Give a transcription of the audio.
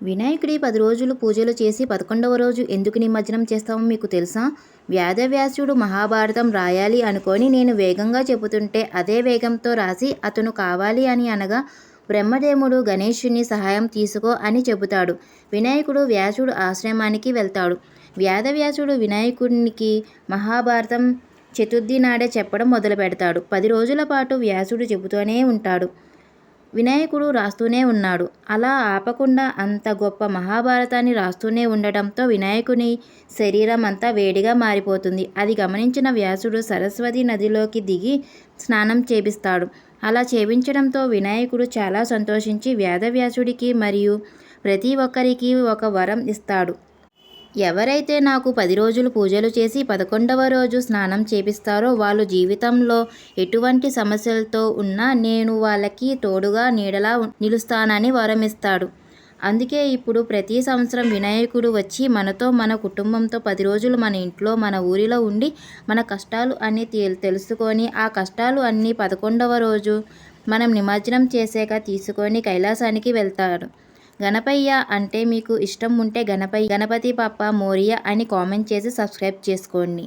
వినాయకుడి పది రోజులు పూజలు చేసి పదకొండవ రోజు ఎందుకు నిమజ్జనం చేస్తామో మీకు తెలుసా? వ్యాధవ్యాసుడు మహాభారతం రాయాలి అనుకొని నేను వేగంగా చెబుతుంటే అదే వేగంతో రాసి అతను కావాలి అని అనగా బ్రహ్మదేవుడు గణేశుని సహాయం తీసుకో అని చెబుతాడు. వినాయకుడు వ్యాసుడు ఆశ్రమానికి వెళ్తాడు. వ్యాధవ్యాసుడు వినాయకుడికి మహాభారతం చతుర్థి నాడే చెప్పడం మొదలు పెడతాడు పది రోజుల పాటు వ్యాసుడు చెబుతూనే ఉంటాడు. వినాయకుడు రాస్తూనే ఉన్నాడు. అలా ఆపకుండా అంత గొప్ప మహాభారతాన్ని రాస్తూనే ఉండటంతో వినాయకుని శరీరం అంతా వేడిగా మారిపోతుంది. అది గమనించిన వ్యాసుడు సరస్వతి నదిలోకి దిగి స్నానం చేపిస్తాడు. అలా చేపించడంతో వినాయకుడు చాలా సంతోషించి వేదవ్యాసుడికి మరియు ప్రతి ఒక్కరికి ఒక వరం ఇస్తాడు. ఎవరైతే నాకు పది రోజులు పూజలు చేసి పదకొండవ రోజు స్నానం చేపిస్తారో వాళ్ళు జీవితంలో ఎటువంటి సమస్యలతో ఉన్నా నేను వాళ్ళకి తోడుగా నీడలా నిలుస్తానని వరమిస్తాడు. అందుకే ఇప్పుడు ప్రతి సంవత్సరం వినాయకుడు వచ్చి మనతో మన కుటుంబంతో పది రోజులు మన ఇంట్లో మన ఊరిలో ఉండి మన కష్టాలు అన్నీ తెలుసుకొని ఆ కష్టాలు అన్నీ పదకొండవ రోజు మనం నిమజ్జనం చేసాక తీసుకొని కైలాసానికి వెళ్తాడు. గణపయ్య అంటే మీకు ఇష్టం ఉంటే గణపయ్య గణపతి పప్ప మోరియా అని కామెంట్ చేసి సబ్స్క్రైబ్ చేసుకోండి.